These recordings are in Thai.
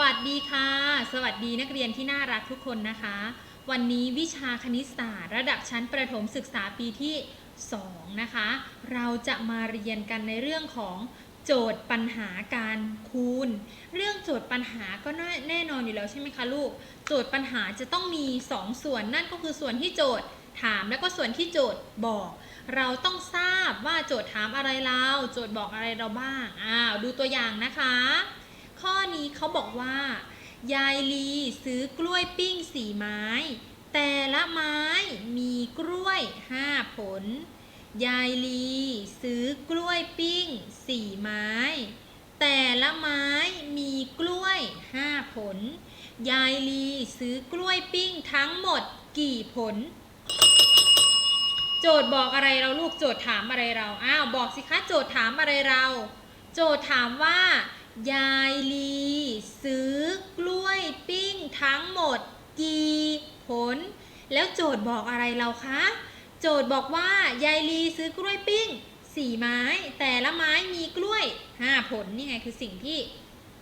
วัสดีค่ะ สวัสดีนักเรียนที่น่ารักทุกคนนะคะ วันนี้วิชาคณิตศาสตร์ ระดับชั้นประถมศึกษาปีที่ 2 นะคะ เราจะมาเรียนกันในเรื่องของโจทย์ปัญหาการคูณ เรื่องโจทย์ปัญหาก็แน่นอนอยู่แล้วใช่ไหมคะลูก โจทย์ปัญหาจะต้องมี 2 ส่วนนั่นก็คือส่วนที่โจทย์ถามแล้วก็ส่วนที่โจทย์บอก เราต้องทราบว่าโจทย์ถามอะไรเรา โจทย์บอกอะไรเราบ้างอ้าวดูตัวอย่างนะคะ ข้อนี้เขาบอกว่า ยายลีซื้อกล้วยปิ้งสี่ไม้ แต่ละไม้มีกล้วยห้าผล ยายลีซื้อกล้วยปิ้งสี่ไม้ แต่ละไม้มีกล้วยห้าผล ยายลีซื้อกล้วยปิ้งทั้งหมดกี่ผลโจทย์บอกอะไรเราลูกโจทย์ถามอะไรเรา อ้าว บอกสิคะโจทย์ถามอะไรเรา โจทย์ถามว่า ยายลี ซื้อกล้วยปิ้งทั้งหมดกี่ผล แล้วโจทย์บอกอะไรเราคะ โจทย์บอกว่ายายลีซื้อกล้วยปิ้งสี่ไม้ แต่ละไม้มีกล้วยห้าผลนี่ไงคือสิ่งที่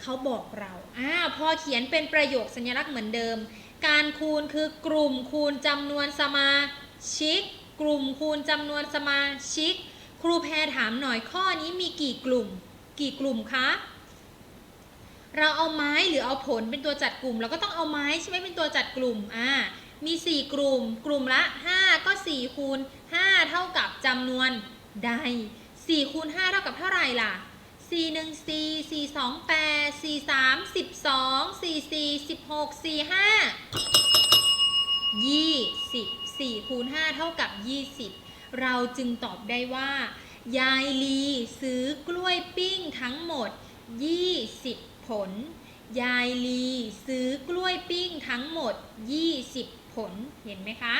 เขาบอกเราอ้าพอเขียนเป็นประโยคสัญลักษณ์เหมือนเดิม การคูณคือกลุ่มคูณจำนวนสมาชิก กลุ่มคูณจำนวนสมาชิก ครูแพรถามหน่อยข้อนี้มีกี่กลุ่ม กี่กลุ่มคะ เราเอาไม้หรือเอาผลเป็นตัวจัดกลุ่ม เราก็ต้องเอาไม้ใช่ไหมเป็นตัวจัดกลุ่มอ่ามี 4 กลุ่ม กลุ่มละ 5 ก็ 4 คูณ 5 เท่ากับจำนวนใด 4 คูณ 5 เท่ากับเท่าไหร่ล่ะ 4 1 4 4 2 8 4 3 12 4 4 16 4 5 20 4คูณ5เท่ากับ 20 เราจึงตอบได้ว่า ยายลีซื้อกล้วยปิ้งทั้งหมด 20 ผล ยายลีซื้อกล้วยปิ้งทั้งหมด 20 ผล เห็นไหมคะ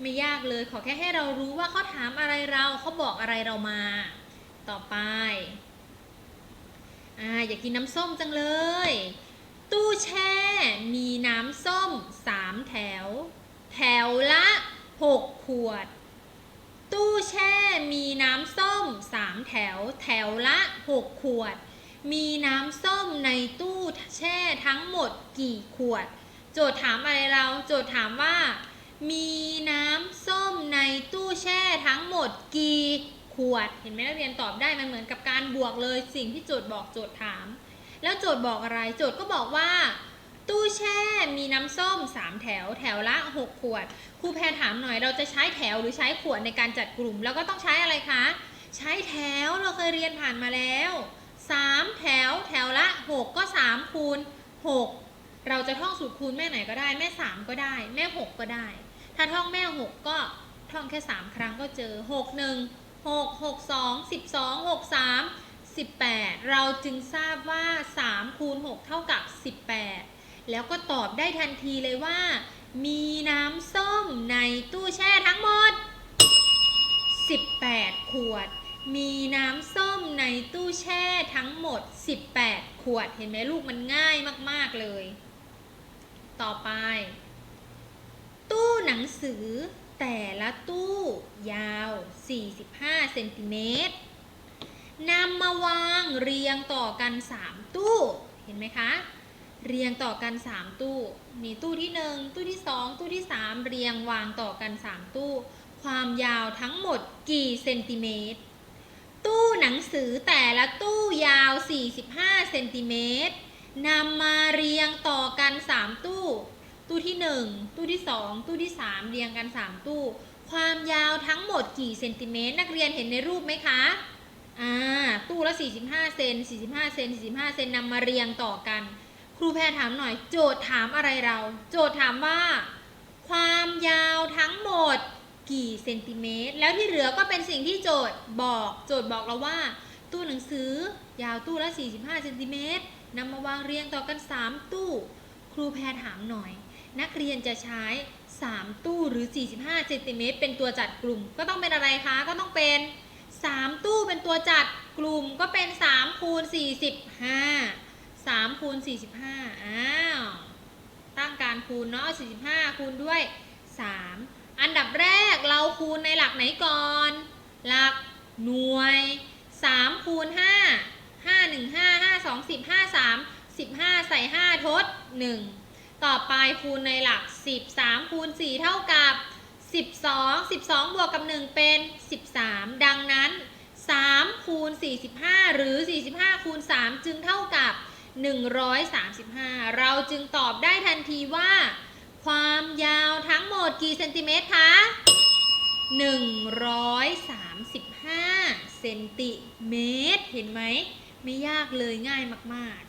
ไม่ยากเลย ขอแค่ให้เรารู้ว่าเขาถามอะไรเรา เขาบอกอะไรเรามา ต่อไป อ่า อยากกินน้ำส้มจังเลย ตู้แช่ มีน้ำส้ม 3 แถว แถวละ 6 ขวดตู้แช่มีน้ำส้ม 3 แถว แถวละ 6 ขวด มีน้ำส้มในตู้แช่ทั้งหมดกี่ขวด โจทย์ถามอะไรเรา โจทย์ถามว่า มีน้ำส้มในตู้แช่ทั้งหมดกี่ขวด เห็นไหมนักเรียนตอบได้มันเหมือนกับการบวกเลยสิ่งที่โจทย์บอกโจทย์ถาม แล้วโจทย์บอกอะไร โจทย์ก็บอกว่า ตู้แช่มีน้ำส้ม 3 แถว แถวละ 6 ขวด ครูแพรถามหน่อยเราจะใช้แถวหรือใช้ขวดในการจัดกลุ่ม แล้วก็ต้องใช้อะไรคะ ใช้แถวเราเคยเรียนผ่านมาแล้ว 3 แถวแถวละ 6 ก็ 3 คูณ 6 เราจะท่องสูตรคูณแม่ไหนก็ได้แม่ 3 ก็ได้ แม่ 6 ก็ได้ ถ้าท่องแม่ 6 ก็ท่องแค่ 3 ครั้งก็เจอ 6 1 6 6 2 12 6 3 18 เราจึงทราบว่า 3 คูณ 6 เท่ากับ 18 แล้วก็ตอบได้ทันทีเลยว่า มีน้ำส้มในตู้แช่ทั้งหมด 18 ขวด มีน้ำส้มในตู้แช่ทั้งหมด 18 ขวด เห็นไหมลูกมันง่ายมาก ๆ เลย ต่อไป ตู้หนังสือแต่ละตู้ยาว 45 เซนติเมตรนำมาวางเรียงต่อกัน 3 ตู้ เห็นไหมคะ เรียงต่อกัน 3 ตู้ มีตู้ที่ 1 ตู้ที่ 2 ตู้ที่ 3 เรียงวางต่อกัน 3 ตู้ ความยาวทั้งหมดกี่เซนติเมตร ตู้หนังสือแต่ละตู้ยาว 45 เซนติเมตรนำมาเรียงต่อกัน 3 ตู้ ตู้ที่ 1 ตู้ที่ 2 ตู้ที่ 3 เรียงกัน 3 ตู้ ความยาวทั้งหมดกี่เซนติเมตร นักเรียนเห็นในรูปไหมคะ อ่า ตู้ละ 45 เซน 45 เซน 45 เซนนำมาเรียงต่อกัน ครูแพรถามหน่อย โจทย์ถามอะไรเรา โจทย์ถามว่า ความยาวทั้งหมด กี่เซนติเมตร แล้วที่เหลือก็เป็นสิ่งที่โจทย์บอกโจทย์บอกเราว่า ตู้หนังสือยาวตู้ละ 45เซนติเมตรนำมาวางเรียงต่อกัน 3 ตู้ ครูแพรถามหน่อย นักเรียนจะใช้ 3 ตู้หรือ 45เซนติเมตรเป็นตัวจัดกลุ่ม ก็ต้องเป็นอะไรคะ ก็ต้องเป็น 3 ตู้เป็นตัวจัดกลุ่มก็เป็น3คูณ45 3คูณ45อ้าวตั้งการคูณเนาะ45คูณด้วย 3 อันดับแรกเราคูณในหลักไหนก่อน หลักหน่วย3คูณ5 5 1 5 5 2 10 5 3 15 ใส่ 5 ทด 1 ต่อไปคูณในหลัก 13คูณ4เท่ากับ 12 12 บวกกับ 1 เป็น 13 ดังนั้น 3 คูณ 45 หรือ 45 คูณ 3 จึงเท่ากับ 135 เราจึงตอบได้ทันทีว่า ความยาวทั้งหมดกี่เซนติเมตรคะ135เซนติเมตร เห็นไหม ไม่ยากเลยง่ายมาก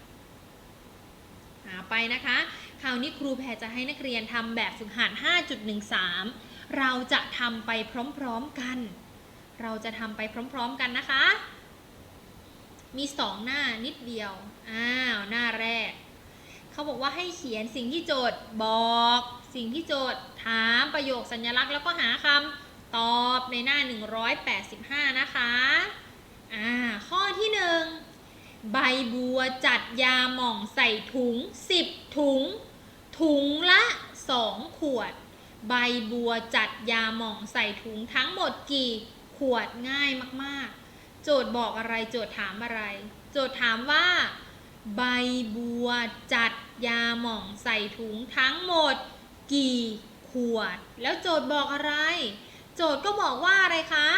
ๆหาไปนะคะ คราวนี้ครูแพรจะให้นักเรียนทำแบบฝึกหัด 5.13 เราจะทำไปพร้อมๆกัน เราจะทำไปพร้อมๆกันนะคะ มีสองหน้านิดเดียว อ้าว หน้าแรก เขาบอกว่าให้เขียนสิ่งที่โจทย์บอก สิ่งที่โจทย์ถามประโยคสัญลักษณ์แล้วก็หาคำตอบในหน้า 185 นะคะอ่าข้อที่หนึ่งใบบัวจัดยาหม่องใส่ถุง 10 ถุง ถุงละ 2 ขวด ใบบัวจัดยาหม่องใส่ถุงทั้งหมดกี่ขวดง่ายมากๆ โจทย์บอกอะไรโจทย์ถามอะไร โจทย์ถามว่า ใบบัวจัดยาหม่องใส่ถุงทั้งหมด กี่ขวด แล้วโจทย์บอกอะไร โจทย์ก็บอกว่าอะไรคะ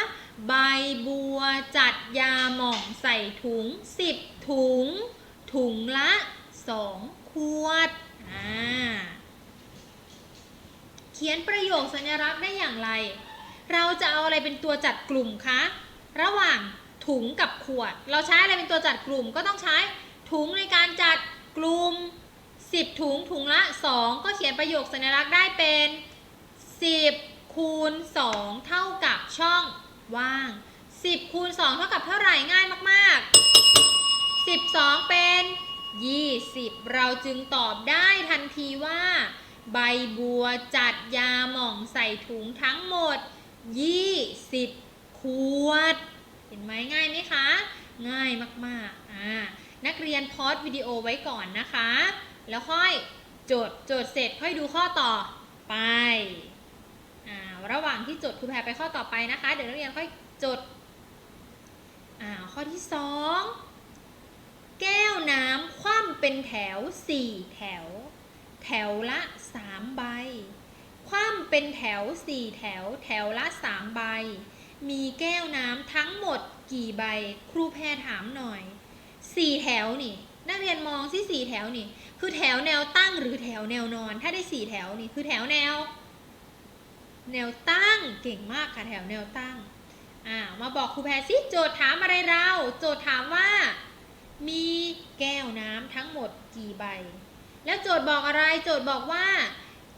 ใบบัวจัดยาหม่องใส่ถุง 10 ถุง ถุงละ 2 ขวดอ่าเขียนประโยคสัญลักษณ์ได้อย่างไร เราจะเอาอะไรเป็นตัวจัดกลุ่มคะ ระหว่างถุงกับขวด เราใช้อะไรเป็นตัวจัดกลุ่มก็ต้องใช้ ถุงในการจัดกลุ่ม 10 ถุงถุงละ 2 ก็เขียนประโยคสัญลักษณ์ได้เป็น 10 คูณ 2 เท่ากับช่องว่าง 10 คูณ 2 เท่ากับเท่าไหร่ง่ายมาก ๆ 12 เป็น 20 เราจึงตอบได้ทันทีว่า ใบบัวจัดยาหม่องใส่ถุงทั้งหมด 20 ขวด เห็นไหมง่ายไหมคะ ง่ายมาก ๆ อ่า นักเรียนพอดวิดีโอไว้ก่อนนะคะ แล้วค่อยจทย์โจทย์เสร็จค่อยดูข้อต่อไปอระหว่างที่จดครูแพรไปข้อต่อไปนะคะ เดี๋ยวนักเรียนค่อยจดข้อที่สองแก้วน้ำคว่ำเป็นแถว 4 แถว แถวละ 3 ใบ คว่ำเป็นแถว 4 แถว แถวละ 3 ใบ มีแก้วน้ำทั้งหมดกี่ใบ ครูแพรถามหน่อย 4แถวนี่ นักเรียนมองที่4แถวนี่ คือแถวแนวตั้งหรือแถวแนวนอน ถ้าได้4แถวนี่คือแถวแนว แนวตั้งเก่งมากค่ะแถวแนวตั้งอ่ามาบอกครูแพรสิโจทย์ถามอะไรเรา โจทย์ถามว่า มีแก้วน้ำทั้งหมดกี่ใบ แล้วโจทย์บอกอะไรโจทย์บอกว่า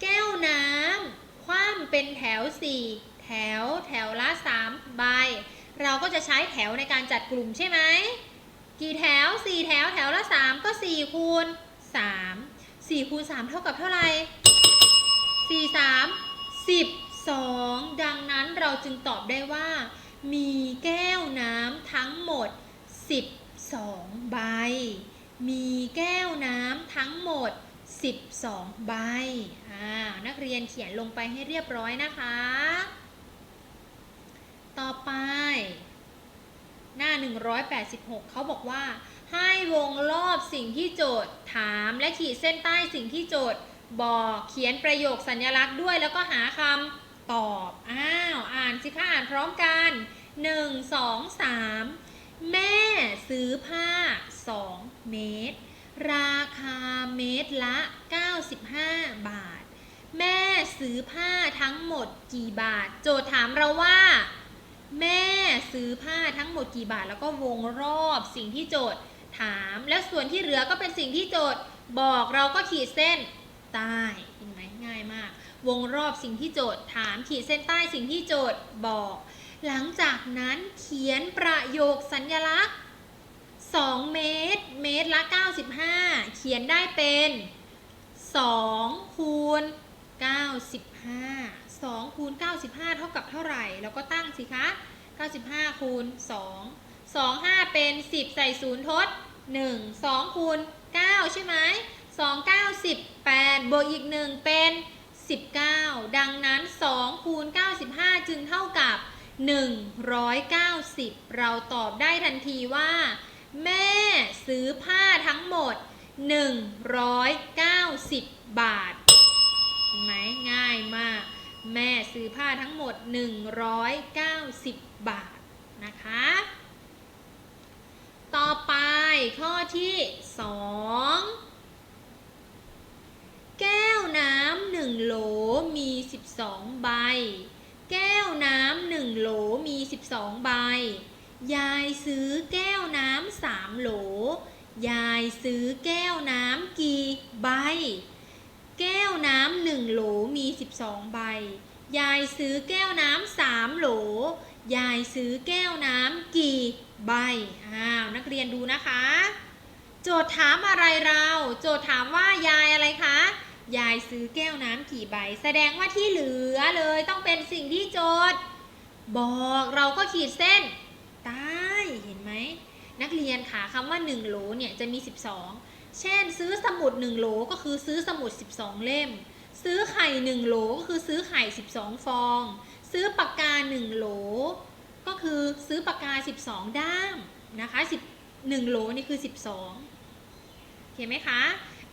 แก้วน้ำคว่ำเป็นแถว 4 แถวแถวละ 3 ใบ เราก็จะใช้แถวในการจัดกลุ่มใช่ไหม กี่แถว4แถวแถวละ3ก็4คูณ3 4คูณ3เท่ากับเท่าไหร่4 3 12ดังนั้นเราจึงตอบได้ว่า มีแก้วน้ำทั้งหมด12ใบ มีแก้วน้ำทั้งหมด12ใบอ่านักเรียนเขียนลงไปให้เรียบร้อยนะคะ ต่อไป หน้า 186 เขาบอกว่า ให้วงรอบสิ่งที่โจทย์ถามและขีดเส้นใต้สิ่งที่โจทย์บอกเขียนประโยคสัญลักษณ์ด้วย แล้วก็หาคำตอบ อ้าว อ่านสิคะอ่านพร้อมกัน 1 2 3 แม่ซื้อผ้า 2 เมตร ราคาเมตรละ 95 บาท แม่ซื้อผ้าทั้งหมดกี่บาท โจทย์ถามเราว่า แม่ซื้อผ้าทั้งหมดกี่บาท แล้วก็วงรอบสิ่งที่โจทย์ถาม แล้วส่วนที่เหลือก็เป็นสิ่งที่โจทย์บอกเราก็ขีดเส้นใต้เห็นไหมง่ายมาก วงรอบสิ่งที่โจทย์ถามขีดเส้นใต้สิ่งที่โจทย์บอก หลังจากนั้นเขียนประโยคสัญลักษณ์ 2 เมตร เมตรละ 95 เขียนได้เป็น 2 คูณ 95 2คูณ95 เท่ากับเท่าไหร่ แล้วก็ตั้งสิคะ 95คูณ2 2 5 เป็น 10 ใส่0ทด 1 2คูณ9ใช่ไหม2 9 18บวกอีก 1 เป็น 19 ดังนั้น 2 คูณ 95 จึงเท่ากับ 190 เราตอบได้ทันทีว่า แม่ซื้อผ้าทั้งหมด 190 บาทไหมง่ายมาก แม่ซื้อผ้าทั้งหมด 190 บาทนะคะ ต่อไปข้อที่ 2 แก้วน้ำหนึ่งโหลมี 12 ใบ แก้วน้ำหนึ่งโหลมี 12 ใบ ยายซื้อแก้วน้ำสามโหล ยายซื้อแก้วน้ำกี่ใบ แก้วน้ำหนึ่งโหลมี 12 ใบ ยายซื้อแก้วน้ำสามโหล ยายซื้อแก้วน้ำกี่ใบ อ้าว นักเรียนดูนะคะ โจทย์ถามอะไรเรา โจทย์ถามว่ายายอะไรคะ ยายซื้อแก้วน้ำกี่ใบ แสดงว่าที่เหลือเลยต้องเป็นสิ่งที่โจทย์ บอกเราก็ขีดเส้นใต้เห็นไหม นักเรียนค่ะคำว่า 1 โหลเนี่ยจะมี 12 เช่น ซื้อสมุด1โหลก็คือซื้อสมุด 12 เล่ม ซื้อไข่1โหลก็คือซื้อไข่ 12 ฟอง ซื้อปากกา1โหล ก็คือซื้อปากกา 12 ด้ามนะคะ1โหลนี่คือ 12เห็นไหมคะ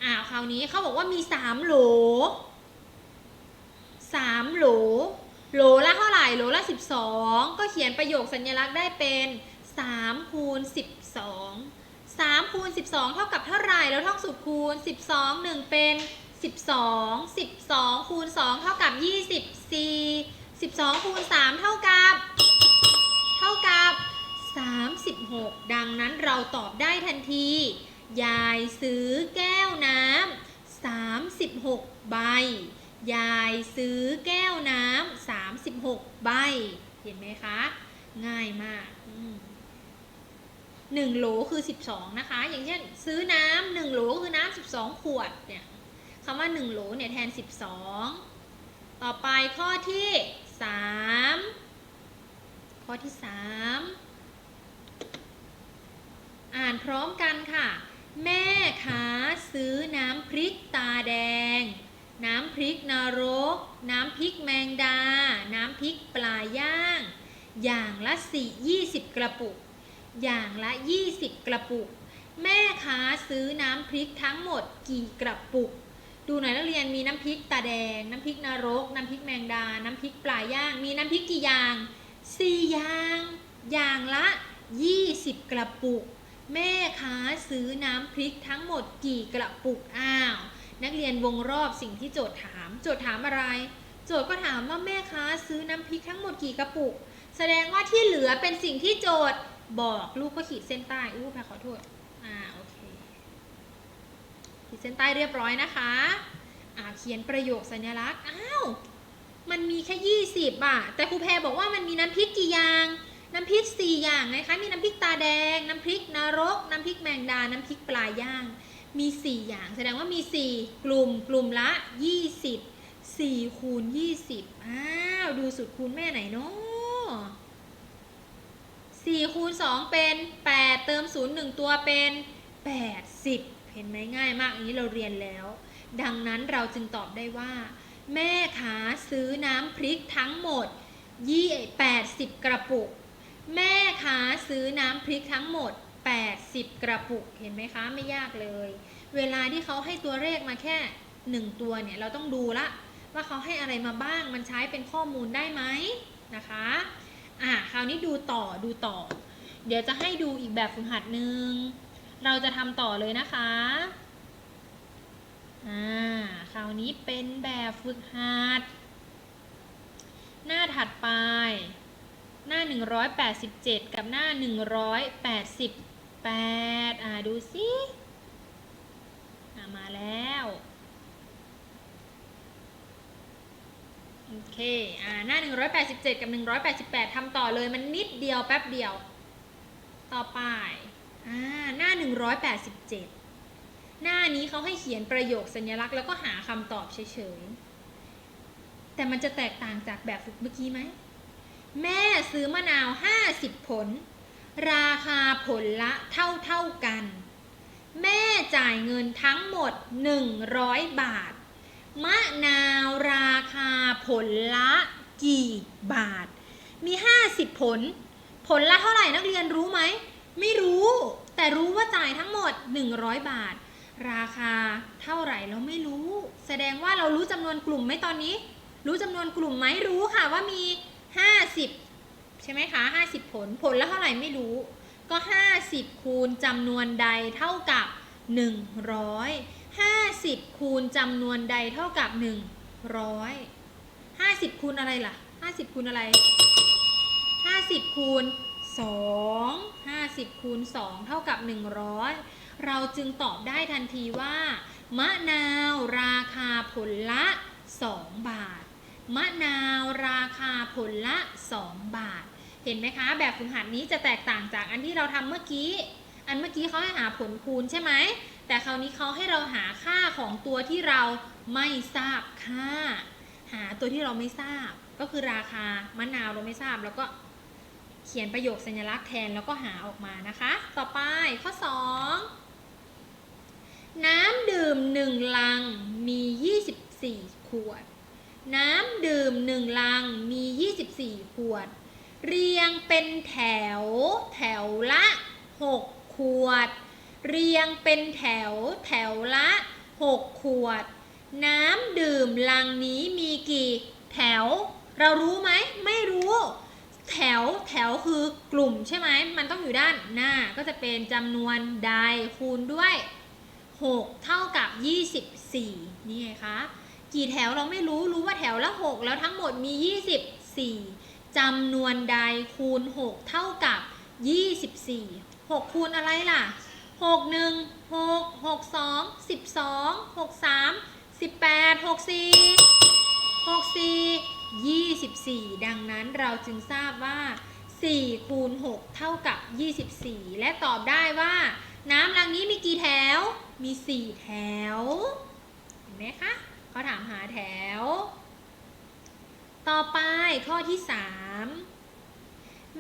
อ่าคราวนี้เขาบอกว่ามี 3 โหล 3 โหล โหลละเท่าไหร่ โหลละ 12 ก็เขียนประโยคสัญลักษณ์ได้เป็น3คูณ12 3คูณ12 เท่ากับเท่าไหร่แล้วท่องสูตรคูณ 12 1 เป็น 12 12คูณ2เท่ากับ 24 12คูณ3เท่ากับ เท่ากับ 36 ดังนั้นเราตอบได้ทันที ยายซื้อแก้วน้ำ36 ใบ ยายซื้อแก้วน้ำ36 ใบ เห็นไหมคะ ง่ายมาก อืมหนึ่งโหลคือ 12 นะคะ อย่างเช่นซื้อน้ำหนึ่งโหลคือน้ำ12 ขวดเนี่ยคำว่า 1โหลเนี่ยแทน 12 ต่อไปข้อที่ 3 ข้อที่ 3 อ่านพร้อมกันค่ะ แม่ค้าซื้อน้ำพริกตาแดง น้ำพริกนรก น้ำพริกแมงดา น้ำพริกปลาย่าง อย่างละสี่ยี่สิบกระปุก อย่างละ 20 กระปุก แม่ค้าซื้อน้ำพริกทั้งหมดกี่กระปุก ดูหน่อยนักเรียนมีน้ำพริกตาแดง น้ำพริกนรก น้ำพริกแมงดา น้ำพริกปลาย่าง มีน้ำพริกกี่อย่างสี่อย่าง อย่างละ 20 กระปุก แม่ค้าซื้อน้ำพริกทั้งหมดกี่กระปุกอ้าว นักเรียนวงรอบสิ่งที่โจทย์ถาม โจทย์ถามอะไร โจทย์ก็ถามว่าแม่ค้าซื้อน้ำพริกทั้งหมดกี่กระปุก แสดงว่าที่เหลือเป็นสิ่งที่โจทย์ บอกลูกก็ขีดเส้นใต้อู้แพรขอโทษอ่าโอเคขีดเส้นใต้เรียบร้อยนะคะอ่าเขียนประโยคสัญลักษณ์อ้าวมันมีแค่ยี่สิบอะแต่ครูแพรบอกว่ามันมีน้ำพริกกี่อย่างน้ำพริกสี่อย่างไงคะ มีน้ำพริกตาแดง น้ำพริกนรก น้ำพริกแมงดา น้ำพริกปลาย่าง มีสี่อย่าง แสดงว่ามีสี่กลุ่ม กลุ่มละยี่สิบสี่คูณยี่สิบอ้าว ดูสูตรคูณแม่ไหนเนาะ สี่คูณสองเป็นแปดเติมศูนย์หนึ่งตัวเป็นแปดสิบเห็นไหมง่ายมากอันนี้เราเรียนแล้ว ดังนั้นเราจึงตอบได้ว่า แม่ค้าซื้อน้ำพริกทั้งหมดยี่แปดสิบกระปุก แม่ค้าซื้อน้ำพริกทั้งหมด 80 กระปุก เห็นไหมคะไม่ยากเลย เวลาที่เขาให้ตัวเลขมาแค่ 1 ตัวเนี่ยเราต้องดูละว่าเขาให้อะไรมาบ้างมันใช้เป็นข้อมูลได้ไหมนะคะ อะคราวนี้ดูต่อดูต่อ เดี๋ยวจะให้ดูอีกแบบฝึกหัดหนึ่งเราจะทำต่อเลยนะคะอ่าคราวนี้เป็นแบบฝึกหัด หน้าถัดไป หน้า 187 กับหน้า 188 อ่าดูสิอ่ามาแล้ว โอเค อ่า หน้า 187 กับ 188ทำต่อเลย มันนิดเดียวแป๊บเดียว ต่อไป อ่า หน้า 187 หน้านี้เขาให้เขียนประโยคสัญลักษณ์แล้วก็หาคำตอบเฉยๆ แต่มันจะแตกต่างจากแบบฝึกเมื่อกี้ไหม แม่ซื้อมะนาว 50 ผล ราคาผลละเท่าเท่ากัน แม่จ่ายเงินทั้งหมด 100 บาท มะนาวราคาผลละกี่บาท มี 50 ผล ผลละเท่าไหร่นักเรียนรู้ไหม ไม่รู้ แต่รู้ว่าจ่ายทั้งหมด 100 บาท ราคาเท่าไหร่เราไม่รู้ แสดงว่าเรารู้จำนวนกลุ่มไหมตอนนี้ รู้จำนวนกลุ่มไหมรู้ค่ะว่ามี 50 ใช่ไหมคะ 50 ผล ผลละเท่าไหร่ไม่รู้ ก็ 50 คูณจำนวนใดเท่ากับ 100 50 คูณจำนวนใดเท่ากับ 100 50 คูณอะไรล่ะ 50 คูณอะไร 50 คูณ 2 50 คูณ 2 เท่ากับ 100 เราจึงตอบได้ทันทีว่า มะนาวราคาผลละ 2 บาท มะนาวราคาผลละ 2 บาท เห็นไหมคะ แบบฝึกหัดนี้จะแตกต่างจากอันที่เราทำเมื่อกี้ อันเมื่อกี้เขาให้หาผลคูณใช่ไหม แต่คราวนี้เขาให้เราหาค่าของตัวที่เราไม่ทราบค่า หาตัวที่เราไม่ทราบ ก็คือราคามะนาวเราไม่ทราบ แล้วก็เขียนประโยคสัญลักษณ์แทนแล้วก็หาออกมานะคะ ต่อไปข้อ 2 น้ำดื่ม 1 ลังมี 24 ขวด น้ำดื่ม 1 ลังมี 24 ขวด เรียงเป็นแถวแถวละ 6 วด เรียงเป็นแถวแถวละ 6 ขวด น้ำดื่มลังนี้มีกี่แถว เรารู้ไหมไม่รู้ แถวแถวคือกลุ่มใช่ไหมมันต้องอยู่ด้านหน้าก็จะเป็นจำนวนใดคูณด้วย 6 เท่ากับ 24 นี่ไงคะกี่แถวเราไม่รู้รู้ว่าแถวละ 6 แล้วทั้งหมดมี 24จำนวนใดคูณ 6 เท่ากับ 24 6 คูณอะไรล่ะ 6 1 6 6 2 12 6 3 18 64 64 24 ดังนั้นเราจึงทราบว่า 4 คูณ 6 เท่ากับ 24 และตอบได้ว่า น้ำลังนี้มีกี่แถว มี 4 แถว เห็นไหมคะเขาถามหาแถว ต่อไปข้อที่ 3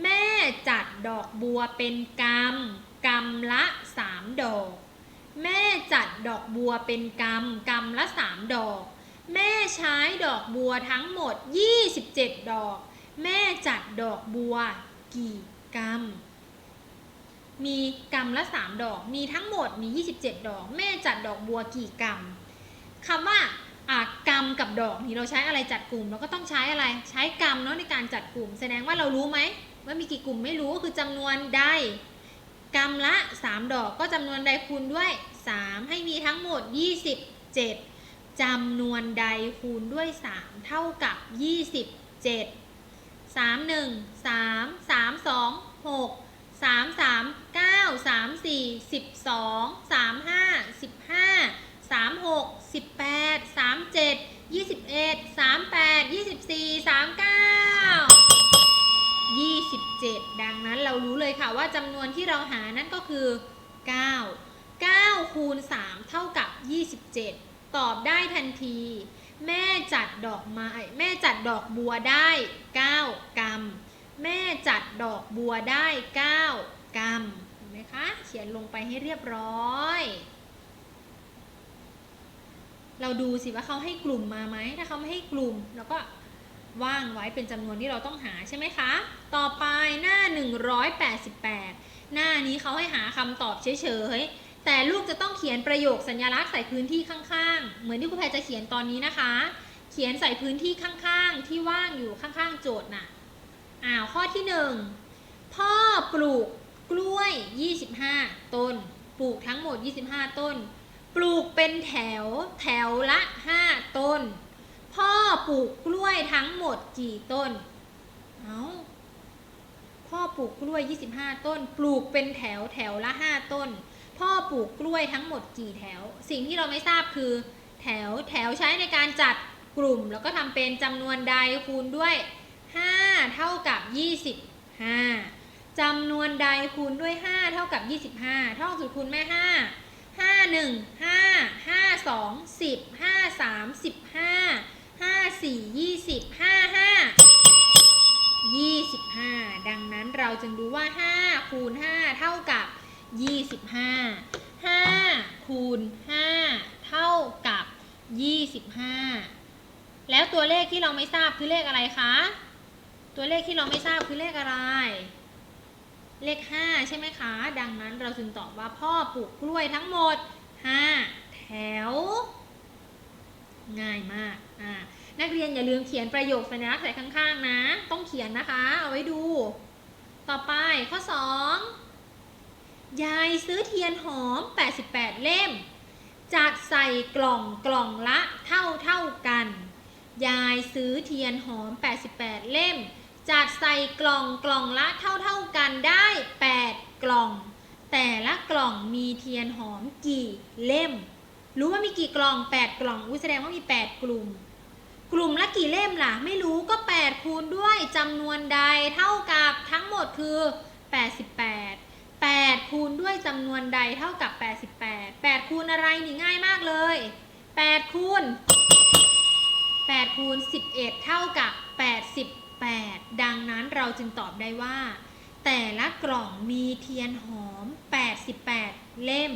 แม่จัดดอกบัวเป็นกำกำละ3ดอก แม่จัดดอกบัวเป็นกำกำละ3ดอก แม่ใช้ดอกบัวทั้งหมด 27 ดอก แม่จัดดอกบัวกี่กำมีกำละ3ดอก มีทั้งหมดมี 27 ดอก แม่จัดดอกบัวกี่กำคำว่าอะกำกับดอกนี่เราใช้อะไรจัดกลุ่ม เราก็ต้องใช้อะไร ใช้กำเนาะในการจัดกลุ่ม แสดงว่าเรารู้ไหม ว่ามีกี่กลุ่มไม่รู้ก็คือจำนวนใดกำละ 3 ดอกก็จำนวนใดคูณด้วย 3 ให้มีทั้งหมด 27จำนวนใดคูณด้วย 3 เท่ากับ 27 3 1 3 3 2 6 3 3 9 3 4 12 3 5 15 3 6 18 37 21 38 24 39 27 ดังนั้นเรารู้เลยค่ะว่าจำนวนที่ เราหานั่นก็คือ 9 9คูณ3เท่ากับ 27 ตอบได้ทันที แม่จัดดอกไม้แม่จัดดอกบัวได้ 9 กรัม แม่จัดดอกบัวได้ 9 กรัมเห็นไหมคะเขียนลงไปให้เรียบร้อย เราดูสิว่าเขาให้กลุ่มมาไหมถ้าเขาไม่ให้กลุ่มเราก็ว่างไว้เป็นจำนวนที่เราต้องหาใช่ไหมคะ ต่อไปหน้า 188 หน้านี้เขาให้หาคำตอบเฉยๆ แต่ลูกจะต้องเขียนประโยคสัญลักษณ์ใส่พื้นที่ข้างๆ เหมือนที่ครูแพรจะเขียนตอนนี้นะคะ เขียนใส่พื้นที่ข้างๆ ที่ว่างอยู่ข้างๆ โจทย์น่ะ อ้าวข้อที่ 1 พ่อปลูกกล้วย 25 ต้น ปลูกทั้งหมด 25 ต้น ปลูกเป็นแถวแถวละ 5 ต้น พ่อปลูกกล้วยทั้งหมดกี่ต้น เอา พ่อปลูกกล้วย 25 ต้น ปลูกเป็นแถวแถวละ 5 ต้น พ่อปลูกกล้วยทั้งหมดกี่แถว สิ่งที่เราไม่ทราบคือ แถวแถวใช้ในการจัดกลุ่ม แล้วก็ทำเป็นจำนวนใดคูณด้วย 5 เท่ากับ 25จำนวนใดคูณด้วย 5 เท่ากับ 25 ท่องสูตรคูณแม่ 5 5 1 5 5 2 10 5 3 15 5 4 20 5 5 25 ดังนั้นเราจึงรู้ว่า 5 คูณ 5 เท่ากับ 25 5 คูณ 5 เท่ากับ 25 แล้วตัวเลขที่เราไม่ทราบคือเลขอะไรคะ ตัวเลขที่เราไม่ทราบคือเลขอะไร เลข 5 ใช่ไหมคะ ดังนั้นเราจึงตอบว่าพ่อปลูกกล้วยทั้งหมด5วง่ายมาก อ่า นักเรียนอย่าลืมเขียนประโยคสัญลักษณ์ใส่ข้างๆนะ ต้องเขียนนะคะ เอาไว้ดู ต่อไปข้อ 2 ยายซื้อเทียนหอม 88 เล่ม จัดใส่กล่องกล่องละเท่าเท่ากัน ยายซื้อเทียนหอม 88 เล่ม จัดใส่กล่องกล่องละเท่าเท่ากันได้ 8 กล่อง แต่ละกล่องมีเทียนหอมกี่เล่ม รู้ว่ามีกี่กล่อง 8 กล่อง อุ้ยแสดงว่ามี 8 กลุ่ม กลุ่มละกี่เล่มล่ะ ไม่รู้ก็ 8 คูณด้วยจำนวนใดเท่ากับทั้งหมดคือ 88 8 คูณด้วยจำนวนใดเท่ากับ 88 8 คูณอะไรนี่ง่ายมากเลย 8 คูณ 8 คูณ 11 เท่ากับ 88 ดังนั้นเราจึงตอบได้ว่า แต่ละกล่องมีเทียนหอม 88 เล่ม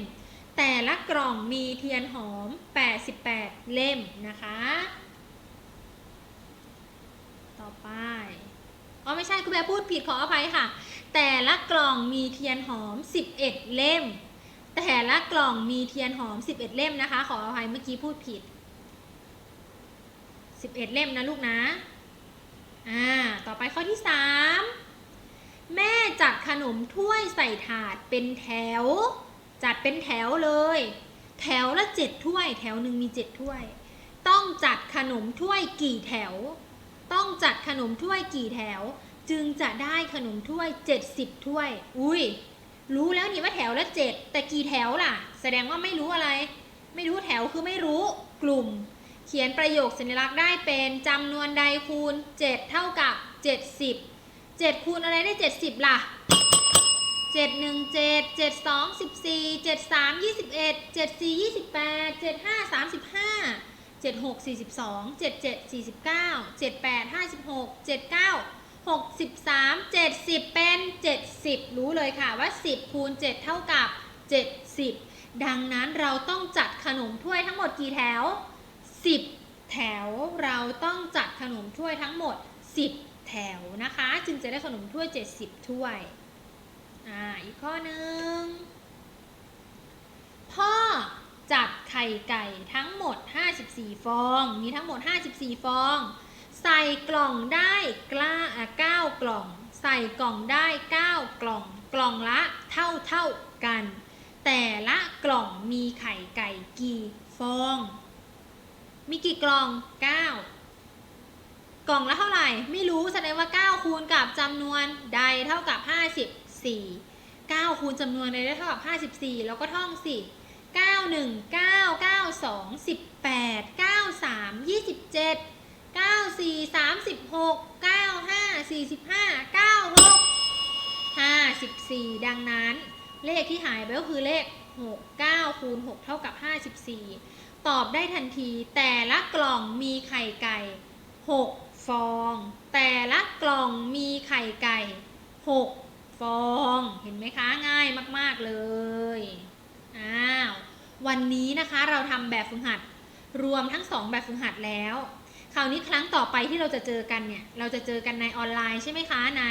แต่ละกล่องมีเทียนหอม 88 เล่มนะคะ ต่อไปอ๋อไม่ใช่คุณแม่พูดผิดขออภัยค่ะ แต่ละกล่องมีเทียนหอม 11 เล่ม แต่ละกล่องมีเทียนหอม 11 เล่มนะคะ ขออภัยเมื่อกี้พูดผิด 11 เล่มนะลูกนะอ่าต่อไปข้อที่ 3 แม่จัดขนมถ้วยใส่ถาดเป็นแถว จัดเป็นแถวเลย แถวละ 7 ถ้วย แถวหนึ่งมี 7 ถ้วย ต้องจัดขนมถ้วยกี่แถว ต้องจัดขนมถ้วยกี่แถว จึงจะได้ขนมถ้วย 70 ถ้วย อุ้ยรู้แล้วนี่ว่าแถวละ7แต่กี่แถวล่ะ แสดงว่าไม่รู้อะไร ไม่รู้แถวคือไม่รู้กลุ่ม เขียนประโยคสัญลักษณ์ได้เป็นจำนวนใดคูณ 7 เท่ากับ 70 7 คูณอะไรได้ 70 ล่ะ 7 1 7 7 2 14 7 3 21 7 4 28 7 5 35 7 6 42 7 7 49 7 8 56 7 9 63 70 เป็น 70 รู้เลยค่ะว่า 10 คูณ 7 เท่ากับ 70 ดังนั้นเราต้องจัดขนมถ้วยทั้งหมดกี่แถว 10 แถว เราต้องจัดขนมถ้วยทั้งหมด 10 แถวนะคะ จึงจะได้ขนมถ้วย 70 ถ้วย อ่า อีกข้อหนึ่ง พ่อจัดไข่ไก่ทั้งหมด 54 ฟอง มีทั้งหมด 54 ฟอง ใส่กล่องได้กล้าอะ9กล่อง ใส่กล่องได้ 9 กล่อง กล่องละเท่าเท่ากัน แต่ละกล่องมีไข่ไก่กี่ฟอง มีกี่กล่อง 9 กล่องละเท่าไหร่ ไม่รู้แสดงว่า 9 คูณกับจำนวนใดเท่ากับ 54 9 คูณจำนวนใดได้เท่ากับ 54 แล้วก็ท่องสิ 9 1 9 9 2 18 9 3 27 9 4 36 9 5 45 96 54 ดังนั้นเลขที่หายไปก็คือเลข 6 9คูณ6เท่ากับ 54 ตอบได้ทันทีแต่ละกล่องมีไข่ไก่ 6 ฟอง แต่ละกล่องมีไข่ไก่ 6 ฟอง เห็นไหมคะง่ายมาก ๆ เลย อ้าววันนี้นะคะเราทำแบบฝึกหัดรวมทั้ง 2 แบบฝึกหัดแล้วคราวนี้ครั้งต่อไปที่เราจะเจอกันเนี่ย เราจะเจอกันในออนไลน์ใช่ไหมคะ ใน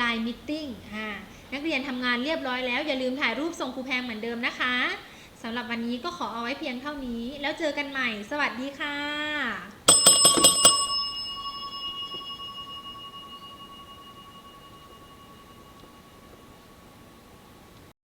Line Meeting อ่านักเรียนทำงานเรียบร้อยแล้ว อย่าลืมถ่ายรูปส่งครูแพงเหมือนเดิมนะคะสำหรับวันนี้ก็ขอเอาไว้เพียงเท่านี้ แล้วเจอกันใหม่ สวัสดีค่ะ